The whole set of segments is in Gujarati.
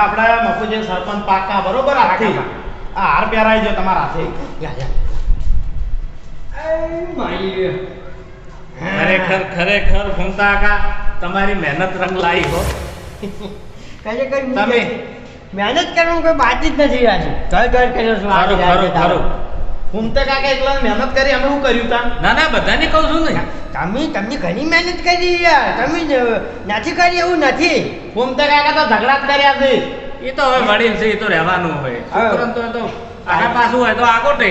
આપણે મફુજી સરપંચ પાકા બરોબર? હાથી આ હાર પહેરાય છે તમારા હાથે. ખરેખર ખરેખર ફૂમતા કા તમારી મહેનત રંગ લાવી હો. કહે હું તમે? મહેનત કરવાનું કોઈ બાત જ નથી રાજુ ઘર ઘર કર્યો છું. ખરું ખરું ખરું. કુંતા કાકા એકલા મહેનત કરી અમે શું કર્યું તા? ના ના બધાને કહું છું ને. તમે તમે ઘણી મહેનત કરી યાર. તમે નથી કરી એવું નથી. કુંતા કાકા તો ઝઘડા જ કર્યા છે. એ તો હવે મળીને છે એ તો રહેવાનું હોય. હા. છોકરાને તો તો આગળ પાછું હોય તો આગોટે.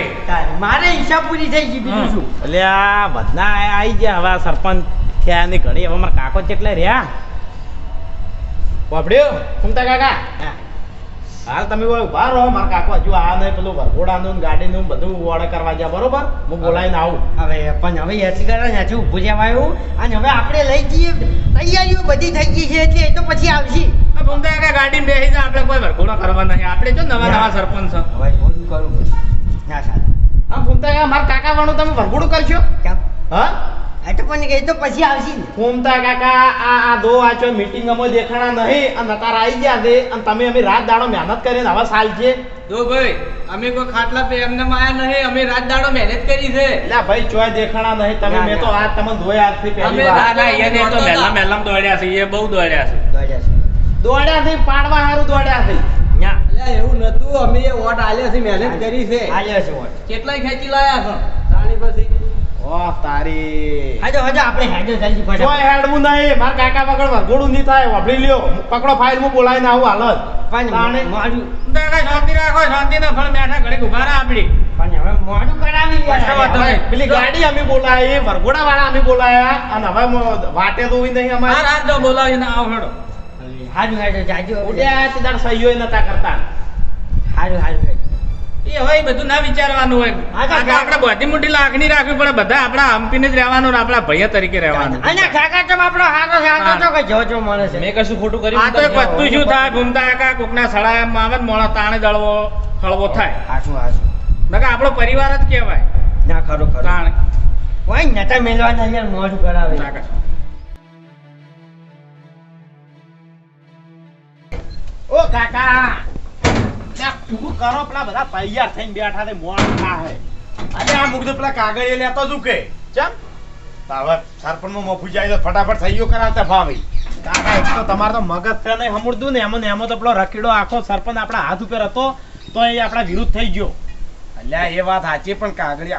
મારે હિસાબ પૂરી થઈ ગઈ બીજું. શું? એટલે આ બધા આવી ગયા હવે સરપંચ થયા ની ઘડી. હવે મારા કાકો કેટલા રહ્યા? વાપડ્યો કુંતા કાકા. હાલ તમે ઊભા રહો મારા કાકો હજુ આ નહીં પેલું વરઘોડાનું ને ગાડીનું બધું ઓર્ડર કરવા જાય બરોબર? હું બોલાવીને આવું. હવે પણ હવે એથી કરે હજુ ઊભું રહેવાયું અને હવે આપણે લઈ જઈએ. તૈયારીઓ બધી થઈ ગઈ છે એટલે એ તો પછી આવશે. આ ફૂમતા ગાડી બેસી જાય આપણે કોઈ વરઘોડો કરવા નહીં. આપણે જો નવા નવા સરપંચ હવે થોડું કરું? ના સાહેબ આમ કાકા મારા કાકા વાળું તમે વરઘોડું કરશો? હા? તો પણ એ તો પછી આવશે ને. ફૂમતા કાકા આ આ દો આ ચો અમે દેખાણા નહીં અને નતાર આવી ગયા છે અને તમે અમે રાત દાડો મહેનત કરીને હવે સાલ છે. જો ભાઈ અમે કોઈ ખાટલા પે એમને માયા નહીં અમે રાત દાડો મહેનત કરી છે. એટલે ભાઈ ચોય દેખાણા નહીં તમે મેં તો આજ તમને ધોયા આજથી પહેલી વાર. ના એને તો દોડ્યા છે એ બહુ દોડ્યા છે. દોડ્યા છે. દોડ્યા છે પાડવા હારું દોડ્યા છે. ન્યા. એવું નતું અમે વોટ આલ્યા છે મહેનત કરી છે. હાલ્યો છે વોટ. કેટલાય ખેંચી લાયા છો? તાણી પછી ઓહ તારી. હાજો હાજો આપણે જલ્દી કોઈ. હેડવું નહીં. મારા કાકા વગર વરઘોડું નહીં થાય. વાપરી લ્યો. પકડો ફાઇલ હું બોલાવીને આવું હાલત પણ મોડું કાકા શાંતિ રાખો શાંતિ ના ફળ બેઠા ઘડીક ઊભા રહા આપડી પણ હવે મોડું કરાવી. પેલી ગાડી અમે બોલાવી વરઘોડા વાળા અમે બોલાયા અને હવે વાટે તો નહીં અમારે. હાર જો બોલાવીને આવ હેડો. હારું હારું જાજો. ઉડ્યા તે દાડ સહીઓ નતા કરતા. હાજુ હારું હારું. એ હવે બધું ના વિચારવાનું હોય. હા, તો કાકા આપણે બધી મોટી લાગણી રાખવી પડે બધા આપણા હંપીને જ રહેવાનું આપણા ભૈયા તરીકે રહેવાનું. અને કાકા તો આપણો હારો હારો તો કે જો જો છે. મેં કશું ખોટું આ તો એક શું થાય ભૂમતા કાકા કોકના સળાયામાં આવે ને મોણા તાણે દળવો હળવો થાય. હાચું હાચું. નકર આપણો પરિવાર જ કહેવાય. ના ખરો ખરું. તાણે. કોઈ નતા મેલવાના યાર મોઢું કરાવે. ઓ કાકા. કરો પેલા બધા તૈયાર થઈને બેઠા છે મોણ થાય અરે આ મુકદો પેલા કાગળિયા લેતો જ કે. ચમ? હવે સરપંચમાં મફુ જાય તો ફટાફટ કરાવતા ભાવી. કાકા એક તો તમારે તો મગજ છે નહીં ને એમાં ને એમાં તો પેલો રખીડો આખો સરપંચ આપણા હાથ ઉપર હતો તો એ આપણા વિરુદ્ધ થઈ ગયો. અલ્યા એ વાત સાચી પણ કાગળી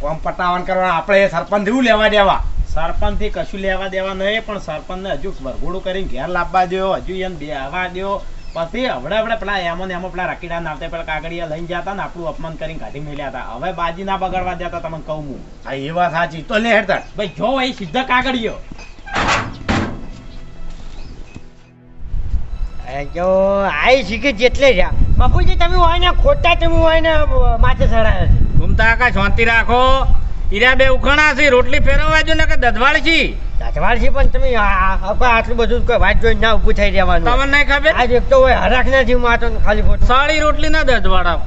ફોર્મ પટાવન કરવા આપણે એ સરપંચ જેવું લેવા દેવા? સરપંચથી કશું લેવા દેવા નહીં પણ સરપંચ ને હજુ વરઘોડું કરીને ઘેર લાવવા દો હજુ એને બેહવા દો પછી હવડે હવડે પેલા એમો ને એમાં પેલા રકીડા નાવતે પેલા કાગળિયા લઈને જતા ને આપણું અપમાન કરીને કાઢી મેલ્યા હતા. હવે બાજી ના બગાડવા દેતા તમને કહું હું. હા એ વાત સાચી. તો લે હેડતા ભાઈ જો એ સીધા કાગળિયો. એ જો આઈ શીખે જેટલે રહ્યા બાપુજી તમે હોય ને ખોટા તમે હોય ને માથે ચડાયા છે. ભૂમતા કાકા શાંતિ રાખો. ઈરા બે ઉખણા છે રોટલી ફેરવવા જો ને કે દધવાળ છે. છે પણ તમે આટલું બધું કોઈ વાત જોઈને ના ઊભું થઈ રહેવાનું. તમને નહીં ખબર? આજ એક તો હોય હરાક ના જીવમાં ખાલી ખોટું. સાળી રોટલી ના દધવાળા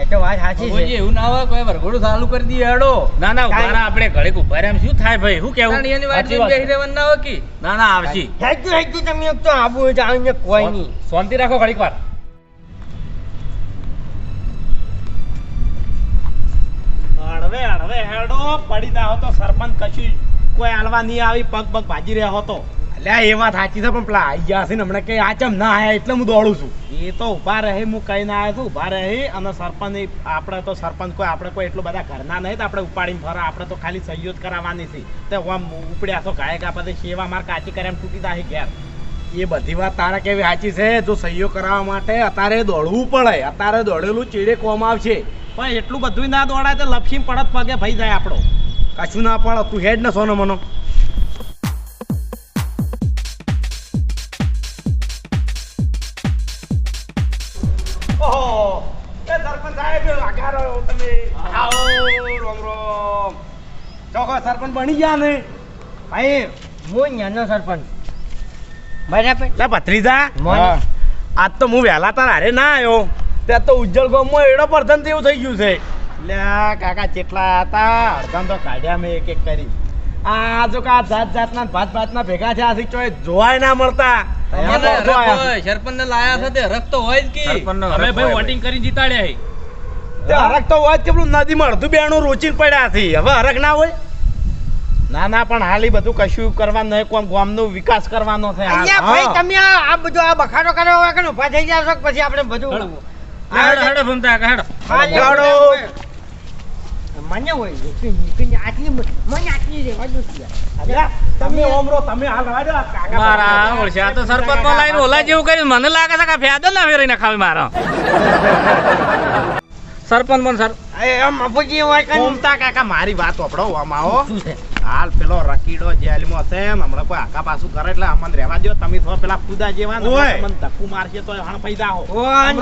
એ તો વાત સાચી છે. એવું ના હોય કોઈ વરઘોડું ચાલુ કરી દઈએ હેડો. ના ના ઊભા આપણે ઘડીક ઊભા રહ્યા. એમ. શું થાય ભાઈ? શું કેવું? એની વાત જોઈને બેસી રહેવાનું ના હોય કે? ના ના આવશે. હેજુ હેજુ તમે એક તો આબુ આવીને કોઈ નહીં. શાંતિ રાખો ઘડીક વાર. હળવે હળવે હેડો. પડી ના તો સરપંચ કશું કોઈ આલવા નહીં આવી પગ પગ ભાજી રહ્યા હતો. એટલે એ વાત સાચી છે પણ પેલા આવી ગયા છે ને હમણાં કઈ આચમ ના આયા એટલે હું દોડું છું. એ તો ઊભા રહે હું કહીને આવ્યો છું ઊભા રહે અને સરપંચ આપણે તો સરપંચ કોઈ આપણે કોઈ એટલું બધા ઘરના નહીં તો આપણે ઉપાડીને ફરા આપણે તો ખાલી સહયોગ કરાવવાની છે. તો આમ ઉપડ્યા તો ગાયકા પછી સેવા માર કાચી કરે એમ તૂટી જાય ઘેર. એ બધી વાત તારા કેવી સાચી છે? જો સહયોગ કરાવવા માટે અત્યારે દોડવું પડે અત્યારે દોડેલું ચીડે કોમ આવશે. પણ એટલું બધું ના દોડાય તો લપસી પડત પગે ભઈ જાય આપણો. કશું ના પાડો તું હેડ ને સોનો મનો. સરપંચ બની ગયા ને ભાઈ હું ન્યાનો સરપંચ. બરાબર? લે ભત્રીજા. આજ તો હું વહેલા તાર હારે ના આવ્યો. ત્યાં તો ઉજ્જવલ ગામમાં એડો પરધન તેવું થઈ ગયું છે. એટલે કાકા ચેટલા હતા? અડધામ તો કાઢ્યા મેં એક એક કરી. આ જો કા જાત જાતના ભાત ભાતના ભેગા છે આ ચોય જોવાય ના મળતા. સરપંચ લાયા છે તે હરખ તો હોય જ કે. અમે ભાઈ વોટિંગ કરી જીતાડ્યા હી. હરખ તો હોય જ કે પેલું નદીમાં અડધું બેણું રોચીને પડ્યા છે. હવે હરખ ના હોય? ના ના પણ હાલી બધું કશું કરવાનું નહીં. કોમ ગામનો વિકાસ કરવાનો છે અહીંયા ભાઈ તમે આ આ બધું આ બખાડો કર્યો હોય કે ઊભા થઈ ગયા છો પછી આપણે બધું હેડો. હેડો ભમતા હેડો હેડો. મને હોય નીકળી- આટલી મને આટલી રહેવા દો તમે ઓમરો તમે હાલ રવા કાકા મારા ઓળશે તો સરપંચમાં લાઈન ઓલા જેવું કર્યું. મને લાગે છે કે આ ફેદલ ના ફેરવીને ખાવી મારો. સરપંચ પણ સર. એ હોય કે કાકા મારી વાત સાંભળો આમાં આવો. શું છે? હાલ પેલો રકીડો જેલમાં છે હમણાં કોઈ આખા પાછું કરે એટલે અમને રહેવા દો તમે તો પેલા ખુદા જેવા મને ધક્કું મારશે તો હણ પૈદા હો. વાહ.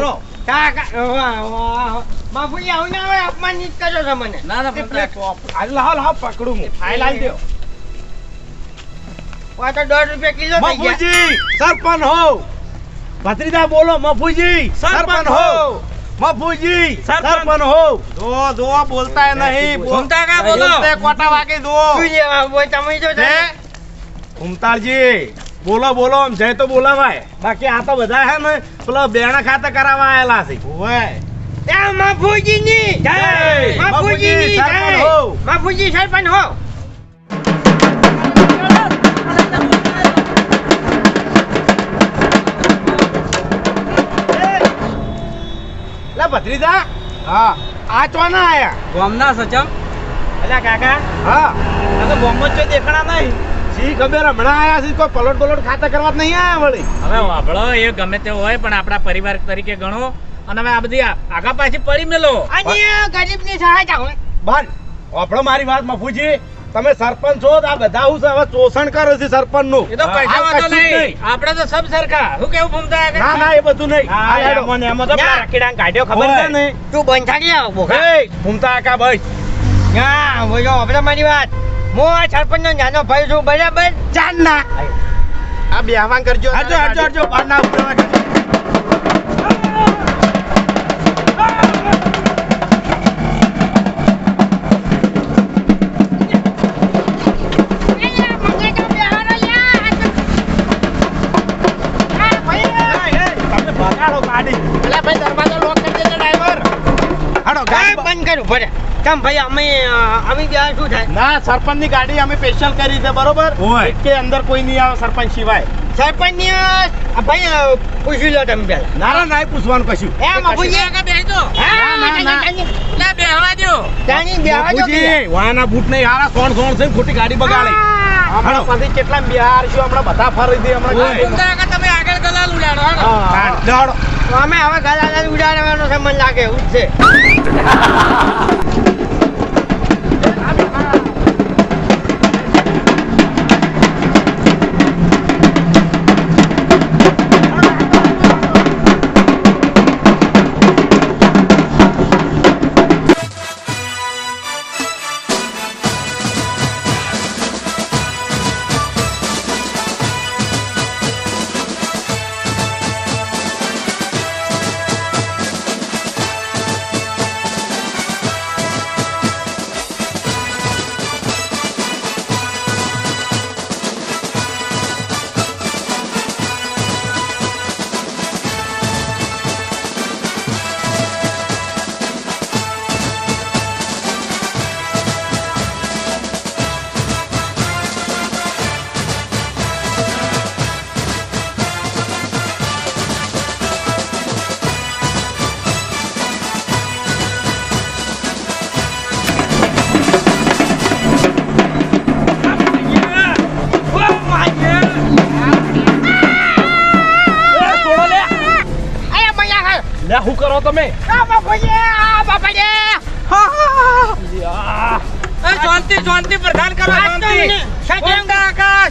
બાપુજી આવું ના હોય અપમાનિત કરો છો મને. ના ના પેલા હાલ હાલ હાલ પકડું હું. ફાઇલ આલી દો. આ તો દોઢ રૂપિયા કિલો થઈ ગયા. મફુજી સરપંચ હો ભત્રીજા બોલો મફુજી સરપંચ હો મફુજી સરપંચ. હો. દો દો બોલતા નહીં બોલતા કા બોલો? કોટા વાગે દો શું લેવા તમે જો છે ઉમતાળજી બોલો બોલો આમ જય તો બોલાવાય. બાકી આ તો બધા હે ને પેલા બેણા ખાતે કરાવવા આયેલા છે. ત્યાં એ બાપુજીની જય! સરપંચ જય! હો. બાપુજી સરપંચ હો. લે ભત્રીજા? હા. આ ચોના આયા? ગામના સચમ અલ્યા કાકા હા. તો બોમ્બજ તો દેખણા નહીં. સી ખબર હમણાં આયા છે કોઈ પલોટ પલોટ ખાતા કરવા નહીં આયા વળી. હવે વાપળો એ ગમે તે હોય પણ આપણા પરિવાર તરીકે ગણો. અને હવે આ બધી આગા પાછી પડી મેલો. અને ગરીબની સહાય હોય બાર આપણો મારી વાત મફુજી. તમે સરપંચ છો તો આ બધા હું હવે શોષણ કરે છે સરપંચનું એ તો પૈસા વાંધો નહીં. આપણે તો સબ સરખા. શું કેવું ભૂમતા ના ના એ બધું નહીં. આ. એમાં તો કાઢ્યો ખબર છે ને? તું બંધ થાકી આવ બોખા એ ઘૂમતા આકા ભાઈ હા બોલો આપણે મારી વાત. હું આ સરપંચ નો નાનો ભાઈ છું બરાબર? ચાર ના આ બેહવાન કરજો. હરજો હરજો હરજો બહાર ના ઉતરવા ગાડી. અલ્યા ભાઈ દરવાજો લોક કરી દેજો ડ્રાઈવર હાડો ગાડી બ- બંધ કરું ભલે. કેમ ભાઈ અમે અમે ત્યાં શું થાય? ના સરપંચની ગાડી અમે સ્પેશિયલ કરી છે બરોબર? કે અંદર કોઈ નહીં આવે સરપંચ સિવાય. સરપંચની ભાઈ પૂછી લો તમે પેલા ના ના નહીં પૂછવાનું કશું. એ બાપુજી આગળ બેસજો હા ના, ના. બેહવા દો ત્યાંની બેહવા જો વાના બૂટ નહીં હારા સોણ સોણ છે ખોટી ગાડી બગાડે. હમણાં પછી કેટલા બિહાર છો હમણાં બધા ફરી દે હમણાં. તમે આગળ ઉડાડો હા, અમે હવે ગલાલા ઉડાડવાનો છે લાગે એવું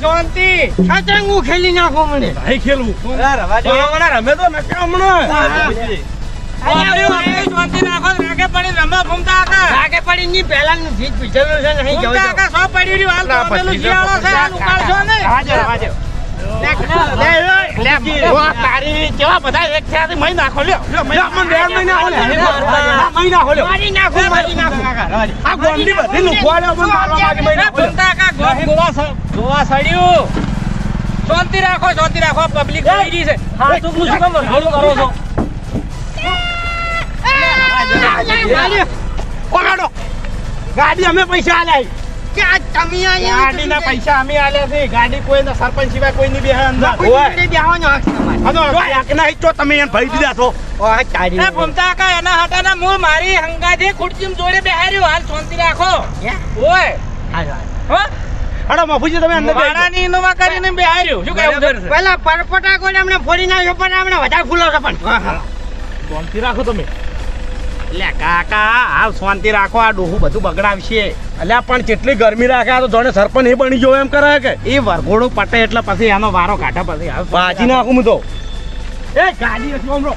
શાંતિ. શતરંગ હું ખેલી નાખો મને. નહીં ખેલવું. હમણાં રમે તો નક્કી હમણાં. પડી પેલું ગોવા સડ્યું શાંતિ રાખો શાંતિ રાખો પબ્લિક જોઈ રહી છે હા તું શું કરો છો પકડો ગાડી અમે પૈસા આલ્યા કે આ તમે અહીંયા ગાડીના પૈસા અમે આલ્યા છે. ગાડી કોઈને સરપંચ સિવાય અંદર. કોઈ જોડે બેહવાનો હક તમારે. અને એકના હિચ્ચો તમે એને ભરી દીધા છો. ઓહ, તારી એ ભમતા કાકા એના હાટાના મૂળ મારી હંગાથી ખુરચીમ જોડે બેહાર્યું. હાલ શાંતિ રાખો? ઓય. હાલો. હો? અરે તમે અંદર. ઇનોવા કરીને બેહાર્યું. શું કેવું છે? પેલા પરપટા કોઈ હમણાં ફોડી નાખ્યો પણ હમણાં વધારે ફૂલો છે પણ. શાંતિ રાખો તમે. એટલે કાકા હાલ શાંતિ રાખો આ ડોહું બધું બગડાવશે. અલ્યા પણ કેટલી ગરમી રાખે આ તો જોડે સરપંચ એ બની જો એમ કરે કે. એ વરઘોડું પટે એટલે પછી એનો વારો કાઢે પછી. ભાજી બાજી નાખું હું તો. એ ગાડી હમરો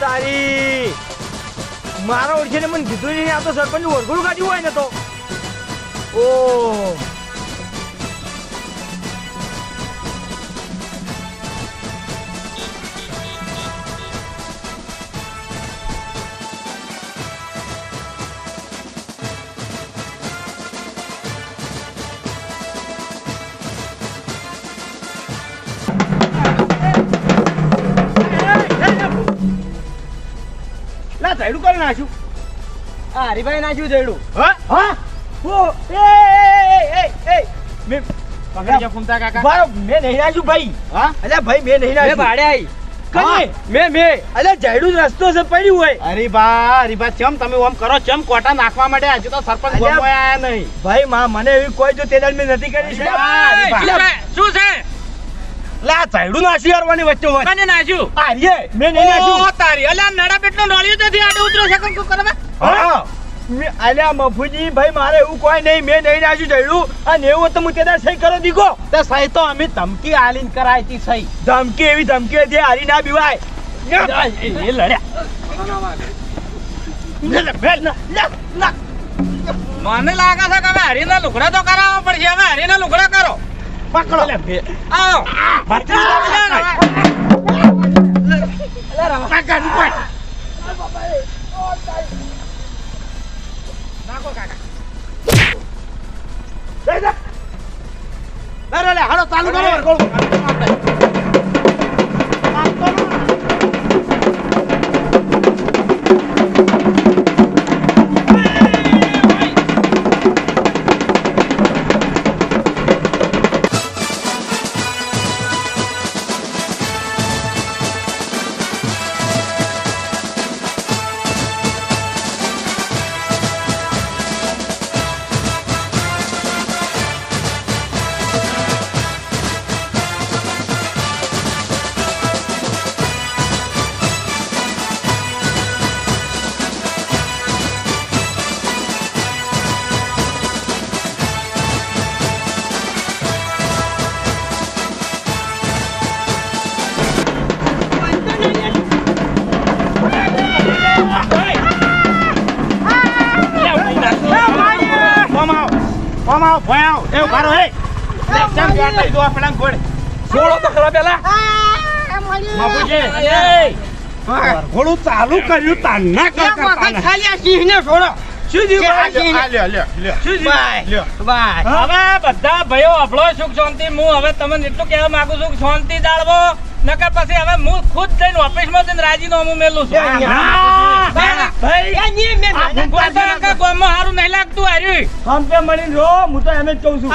તારી. મારા ઓળખીને મને કીધું નહીં, આ તો સરપંચ વરઘોડું કાઢ્યું હોય ને તો. ઓ હરીભાઈ નાખ્યું જયડું હા? હા? ઓ એ એ એ એ મે પકડી જા ફૂમતા કાકા. ભાઈ મેં નહીં નાખ્યું ભાઈ. હા? અલ્યા ભાઈ મેં નહીં નાખ્યું ભાડે આવી કઈ મેં મેં. અલ્યા જયડું રસ્તો છે પડ્યું હોય. અરે બા અરે બા ચમ તમે ઓમ કરો ચમ કોટા નાખવા માટે હજુ તો સરપંચ અલ્યા, આયા નહીં. ભાઈ માં મને એવી કોઈ જો તે દાડ નથી કરી છે. શું છે? શું છે? લા જયડું નાસી હારવાની વચ્ચે હોય. કને નાખ્યું? આર્યે મેં નહીં ઓ તારી અલ્યા નડા પેટનો નળિયો તેથી આડે ઉતરો છે કંકુ કરવા? હા. મેં- અલ્યા મફુજી ભાઈ મારે એવું કોઈ નહીં મેં નહીં નાખ્યું જયડું અને એવું તો હું તે સહી કરો દીકો તે સહી તો અમે ધમકી આલીન કરાય સહી. ધમકી એવી ધમકી હતી હારી ના બીવાય. એ લડ્યા. મને લાગે છે કે હવે હરીના લુગડા તો કરાવવા પડશે. હવે હરીના લુગડા કરો. પકડો. લે, બે. ભત્રીજા કાકા નું પાડ. લે, લે. લે, લે, લે, હાલો, ચાલુ કરો તો આવ. એ ઊભા રહો, એ. લે, કેમ બેઠા આ પેલાને ઘોડે? છોડો તો ખરા પેલા. બાપુજી, એ. ચાલુ કર્યું કરતા ખાલી છોડો. હવે બધા ભાઈઓ અભળો સુખ શાંતિ હું હવે તમને એટલું કહેવા માંગુ છું કે શાંતિ જાળવો. નકર પછી હવે હું ખુદ જઈને ઓફિસમાં જઈને રાજીનામું મેલું છું.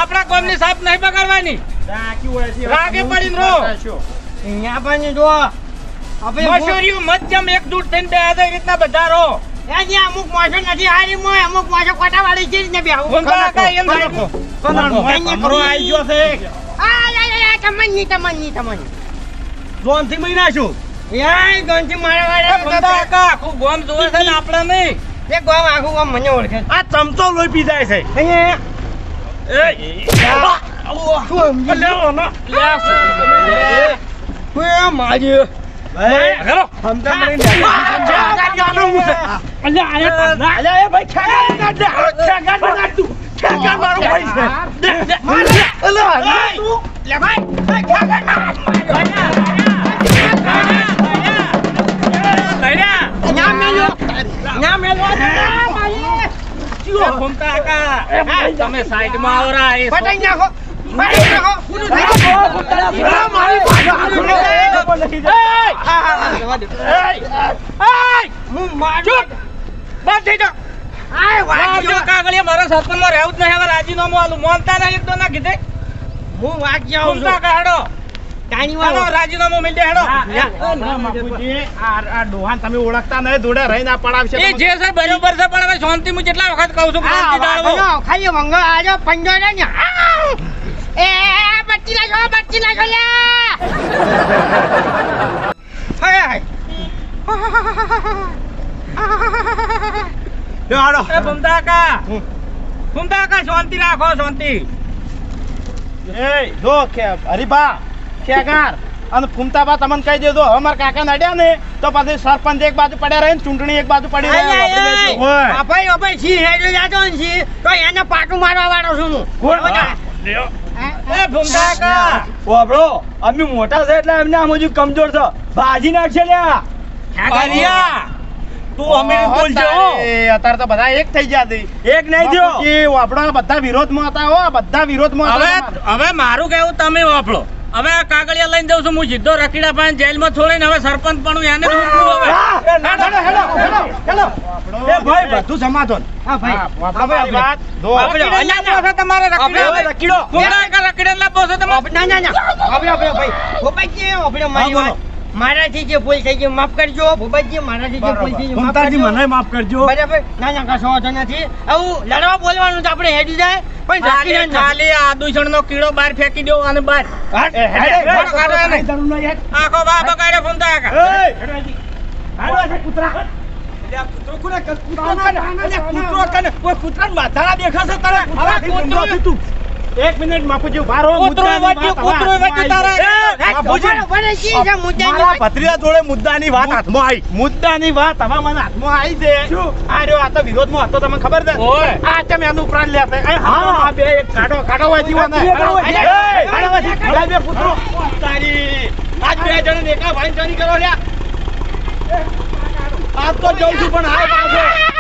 આ મેં સાફ નહીં બગાડવાની. રાગે પડીને. અહીંયા પણ જો મશૂરીઓ મધ્યમ એકજૂટ થઈને બે હાજર રીતના બધા અહીંયા અમુક માણસો નથી હારી મોય અમુક માણસો કોટા વાળી છે ને બે. એમ ગયો છે. આ યા યા યા તમન્ની તમન્ની તમન્ની. લોનથી મહિના છું. યાય ગંજી મારા વાળા ઊંધા આખું ગોમ જોવે છે ને આપણે નહીં. એ ગોમ આખું ગોમ મને ઓળખે. આ ચમચો લોહી પી જાય છે. અહીંયા. એ. સમજી લેવો ના. દો. હું મારું- બસ થઈ જાઓ આય, વાગ્યો. વાગ્યો કાગળિયા મારા સરપંચમાં રહેવું જ નહીં હવે રાજીનામું આલું મોનતા ના એક તો ના કીધે હું વાગ્યો આવું રાજીનામું મિલ હેડો. આ આ તમે ઓળખતા નહીં જોડે રહી ના પડાવશે. એ જે છે બરોબર છે પણ હવે શાંતિ હું કેટલા વખત કહું છું શાંતિ જાળવો ખાલી આજો પંજો ને. એ બચ્ચી લાગો બચ્ચી લાગો લે. હાય, હાય. એ કા ઘૂમતા કા શાંતિ રાખો શાંતિ. એ જો કે હરીભા. ખેગાર અને ફૂમતાબા તમને કહી દેજો હવે મારા કાકા નડ્યા ને તો પછી સરપંચ એક બાજુ પડ્યા રહે ને ચૂંટણી એક બાજુ પડી રહે. જાતો ને સિંહ, તો એને પાટું મારવા વાળો છું હું. અમે મોટા છે એટલે એમને આમ હજુ કમજોર છે. નાખશે લ્યા. તું અમે બોલજો. અત્યારે તો બધા એક થઈ ગયા એક નહીં થયો. એ બધા વિરોધમાં હતા હો બધા વિરોધમાં હવે હવે મારું કેવું તમે વાપરો. હવે આ કાગળિયા લઈને જઉં છું. હું સીધો રખીડા પાસે જેલમાં છોડીને હવે સરપંચ પણ એને તમારે કા રખીડા લાવવો છે ના ના ના મારાથી જે ભૂલ થઈ ગઈ માફ કરજો ભૂપતજી મારાથી જે ભૂલ થઈ ગઈ માફ કરજો. મને માફ કરજો. બરાબર. ના ના કશો વાંધો નથી. આવું લડવા બોલવાનું તો આપણે હેડી જાય પણ રાખી ના ખાલી આ દૂષણનો કીડો બહાર ફેંકી દો અને બહાર. આખો બા બગાડે ઘૂમતા કા એ, હાલો, આ કૂતરા. અલ્યા, કૂતરો કૂતરો કૂતરો કૂતરાને માથાના દેખાશે તારા? કૂતરાથી કૂતરું- તું. એક મિનિટ છે, છે મારા ભત્રીજા જોડે મુદ્દાની વાત હાથમાં આવી મુદ્દાની વાત હવે મને હાથમાં આવી છે આ રહ્યો આ તો વિરોધમાં હતો તમને ખબર છે. આ તમે એનું પ્રાણ લેતા હા હા આ બે એક કાઢો કાઢો વાંચી વાને. કાઢો. આ બે પુત્રો. તારી. આજ બે જણ એકા ભાઈ જણી કરો લ્યા આજ તો જઉં છું પણ હાય આવજે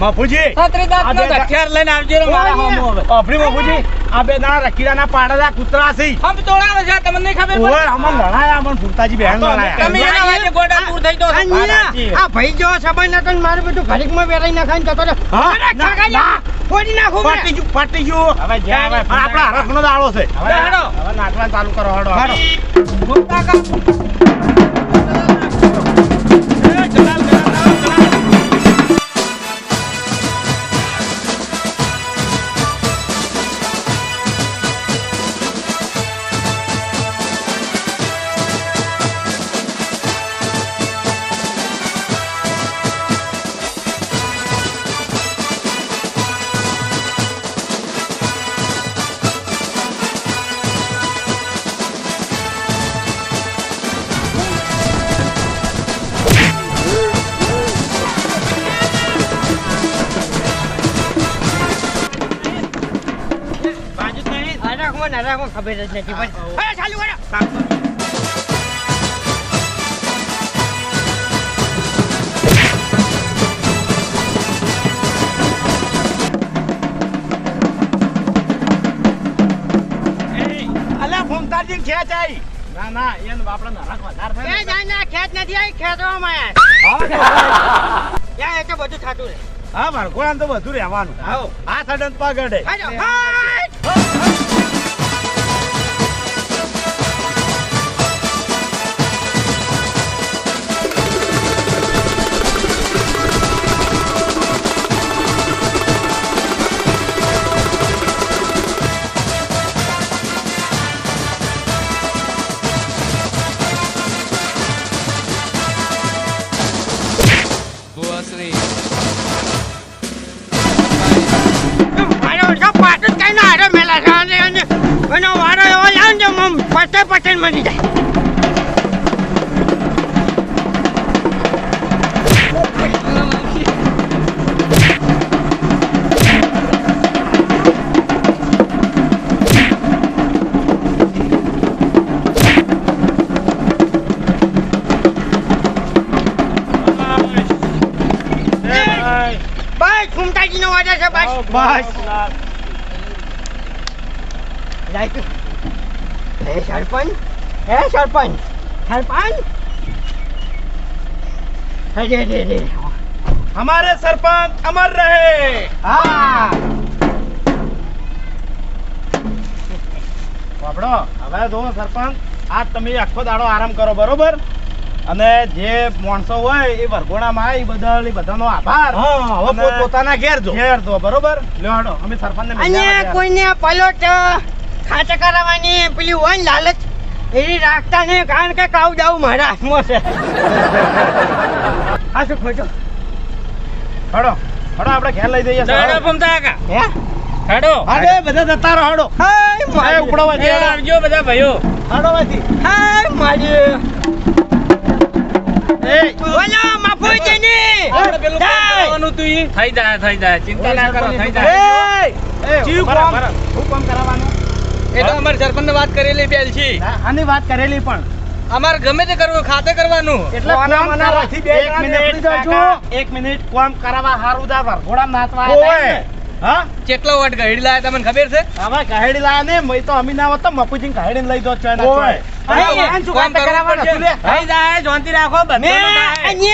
બાપુજી. હથિયાર લઈને આવજે મારા હોમો હવે. અભરી બાપુજી આ બે દાણા રખીડાના પાડેલા કૂતરા છે. હમ તોડાવે છે તમને નહીં ખબર ઓય? અમન લડાયા અમન લડાયા. તમે ગોડા થઈ આ ભાઈ જો સંબંધ હતો ને મારું બધું ઘડીકમાં વેરાઈ નાખાઈને જતો રહ્યો. હા? ફોડી નાખું મેં. પાટી ગયું પાટી ગયું. હવે જ્યાં હવે પણ હરખનો દાડો છે. હવે હેડો. હવે નાચવાનું ચાલુ કરો હડો કા ખબર જ નથી પણ અરે, ચાલુ કરો. ખેત આઈ ના ના એને આપણે નરક વધારે થાય એ જાય ના, ખેત નથી આવી, ખેતો માં ત્યાં એ તો બધું થતું રે હા ભરકોળાને તો બધું રહેવાનું. આવો. આ સડન પગડે. Pode até tá bater numa vida. Baixo, baixo. Baixo. Baixo. Baixo. Sarpanch હે સરપંચ સરપંચ અરે રે રે हमारे सरपंच अमर रहे હા બાપડો હવે જો સરપંચ આજ તમે આખો દાડો આરામ કરો બરોબર અને જે માણસો હોય એ વરઘોડામાં આવે એ બદલ એ બધાનો આભાર હા, હવે અને પોતપોતાના ઘેર જો. ઘેર જો બરોબર લ્યો હાડો અમે સરપંચને અને મળ્યા હતા. કોઈને પલોટ ખાતે કરાવવાની પેલી હોય ને લાલચ એવી રાખતા નહીં કારણ કે કાવ દાવ મારા હાથમાં છે. આ શું ખોજો હડો હાડો આપણે ખ્યાલ લઈ જઈએ હેડો હાડો. ભૂમતા કાકા હે? હેડો. અરે બધા જતા રહો હડો. હાય મારે ઉપડવા દે આવજો બધા ભાઈઓ. હાડો વાથી હાય માજે. એ. બોલો માફુજીની. આપણે પેલું કરવાનું હતું થઈ જાય થઈ જાય. ચિંતા ના કરો થઈ જાય. એ. જીવ કોમ. કરાવવાનું? એ તો અમારે સરપંચ વાત કરેલી પેલ છે. આની વાત કરેલી પણ. અમારે ગમે તે કરવું ખાતે કરવાનું. એટલે એક મિનિટ એક મિનિટ કોમ કરાવવા હારું દા વરઘોડામાં નાતવા. હા? કેટલો વટ લાયા તમને ખબર છે? હવે લાયા ને મેં તો અમી ના હોત તો મપુજી લઈ દો છો ઓય. રાખો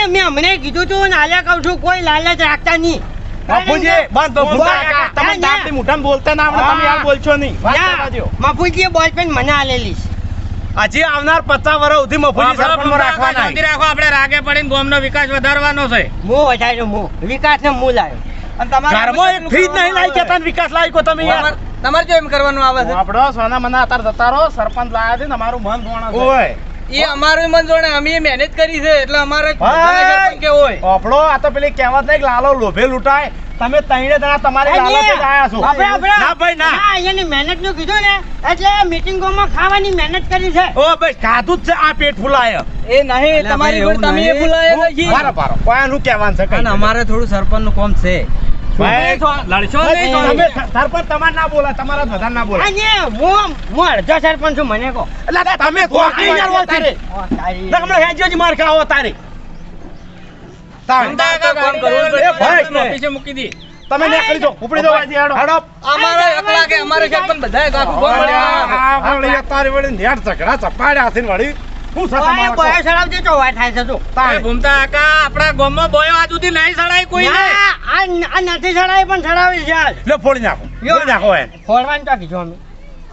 મેં હમણાં કીધું તું ને આલ્યા છું કોઈ લાલચ રાખતા નહીં. બાપુજી, બંધ તો ભૂંડા બોલ, કાકા, તમે ના, દાંતથી બોલતા ના આવડે, તમે યાર બોલશો નહીં. વાત ના, કરવા દ્યો. મફુજીએ બોલપેન મને આલેલી હજી આવનાર પચાસ વર્ષ સુધી મફુજી આપણો રાખવાના કાકા રાખો આપણે રાગે પડીને ગામનો વિકાસ વધારવાનો છે. હું વધાર્યો હું વિકાસને હું લાવ્યો અને તમારે ઘરમાં એક ફ્રીજ નહીં લાવી કેતા ને વિકાસ લાવી તમે યાર. તમારે કેમ જો એમ કરવાનું આવે છે? આપણો સોના મના અત્યારે જતા રહો સરપંચ લાયા છે ને અમારું મન ધોણા ઓય. એ અમારું મન અમે મહેનત કરી છે એટલે અમારે ભાઈ! બધાને સરપંચ કે હોય. આપણો આ તો પેલી કહેવત નહીં લાલો લોભે લૂંટાય. તમે ત્રણે જણા તમારી લાલચ આયા છો. આપણે- આપણે- ના ભાઈ કીધું ને એટલે મીટિંગોમાં ખાવાની મહેનત કરી છે. ઓ ભાઈ ખાધું જ છે આ પેટ ફૂલાય. એ નહીં તમારી તમે કહેવાનું છે કઈ થોડું સરપંચનું કોમ છે. તમે જ જ દી નીકળી જાઓ ઉપડી જાઓ અહીંથી હેડો. હેડો. અમારે એકલા કે અમારે સરપંચ બધાએ આખું ગામ મળ્યા. વળી તારી વળી નેટ ઝઘડા ચપાડ્યા હાથી ને વળી શું તમારે બોય સડાવજે તો થાય છે તું. એ. ભૂમતા કાકા આપણા ગામમાં બોયો આજ સુધી નહીં સડાય કોઈ ના, આ આ નથી સડાવી પણ સડાવી છે લે ફોડી નાખો. ફોડી નાખો એને. ફોડવાનું તો કીધું અમે?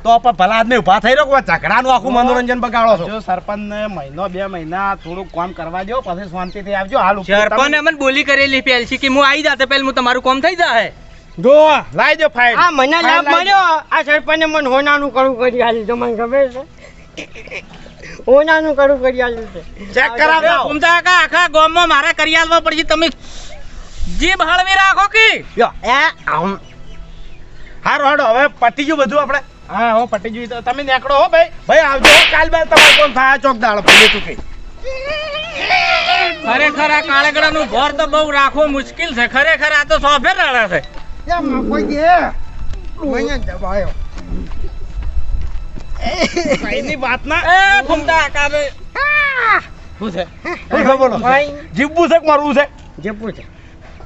તો પણ ભલા આદમી ઊભા થઈ રહ્યો ઝઘડાનું આખું મનોરંજન બગાડો છો? જો સરપંચ ને મહિનો બે મહિના થોડું કામ કરવા દો પછી શાંતિથી આવજો. હાલ સરપંચ બોલી કરેલી પહેલ છે કે હું આવી જાતે પહેલ હું તમારું કામ થઈ જાય જો. લાવી દો ફાઇલ આ મને લાભ. મળ્યો. આ સરપંચે મને હોનાનું કરવું કરી. આલ્યું તો મને ખબર છે? હોનાનું કરું કરી છે. ચેક કરાવો ઉમતા કા આખા ગામમાં મારે કરી આલવા પડશે તમે જીભ હળવી રાખો કે? યો, એ આમ. હારું હાડો હવે પતી ગયું બધું આપણે? હા હો પટી ગયું તો તમે નેકડો હો ભાઈ. ભાઈ આવજો. કાલ બાદ તમારે કોણ થાય ચોક દાડો. તું કઈ. ખરેખર આ કાળેગડાનું ઘર તો બહુ રાખવું મુશ્કેલ છે. ખરેખર આ તો સોફેર રડે છે. એ કોઈ દે મને દબાયો કઈની વાત ના એ ભૂમતા કાકા શું છે? બોલો જીવવું છે કે મરવું છે? જે પૂછે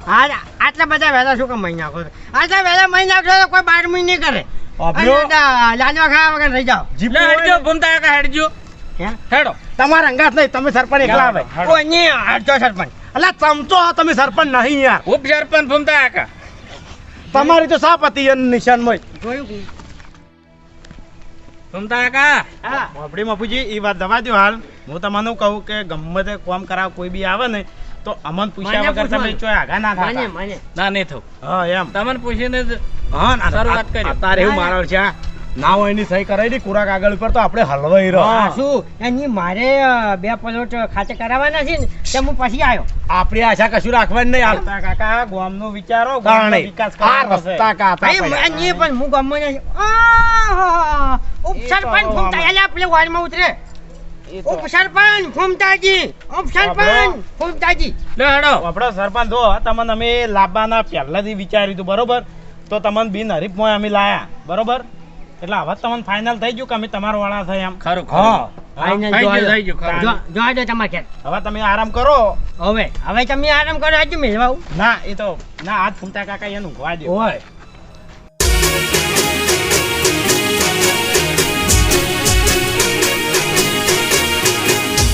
હા આટલા બધા વહેલા શું કામ મહી નાખો? આટલા વહેલા મહી નાખશો તો કોઈ બાર મહિને નહીં કરે. ખાવા વગર રહી જાઓ. હેડજો ને, ભૂમતા કાકા હેડજો હેડો. તમારા અંગાત નહીં તમે સરપંચ એકલા આવે કોઈ નહીં અડધો સરપંચ. અલા ચમચો તમે સરપંચ નહીં યાર. ઉપ સરપંચ કાકા. તમારી તો સાપતિ નિશાનમાં જોયું કે? ભૂમતા કાકા એ વાત દવા દો હાલ. હું તમને કહું કે ગમે તે કોમ કરાવ કોઈ બી આવે ને તો અમન પૂછ્યા વગર તમે ચોય આગા ના થતા મને ના નહીં થવું. હા એમ. તમને પૂછીને હા ના, ના શરૂઆત કરી. અત્યારે એવું મારો છે ના હોય એની સહી કરાવી દી કુરા કાગળ ઉપર તો આપણે હલવાઈ રહ્યો શું? એની મારે બે પલોટ ખાતે કરાવવાના છે ને તે હું પછી આવ્યો આપણી આશા કશું રાખવાની નહીં આવતા કાકા ગામનો વિચારો ગામનો વિકાસ રસ્તા કાતા પણ હું ગામ! ઉપસરપંચ ફૂમતા એલા પેલે વાડમાં ઉતરે. ઉપસરપંચ ફૂમતાજી ઉપસરપંચ ફૂમતાજી. લે હેડો. આપણો સરપંચ જો તમને અમે લાવવાના પહેલાથી વિચાર્યું હતું બરોબર? તો તમને બિન હરીફમાં અમે લાયા બરોબર? એટલે હવે તમને ફાઇનલ થઈ ગયું કે અમે તમારા વાળા થાય એમ? ખરું હા. ફાઇનલ થઈ જોવા ગયું. દો. થઈ ગયું ખરું. જો- જોવા દો તમારે ઘેર. હવે તમે આરામ કરો. હવે. હવે તમે આરામ કરો હજુ મેળવા ના એ તો ના આજ ફૂમતા કાકા એનું ઊંઘવા દે. ઓય.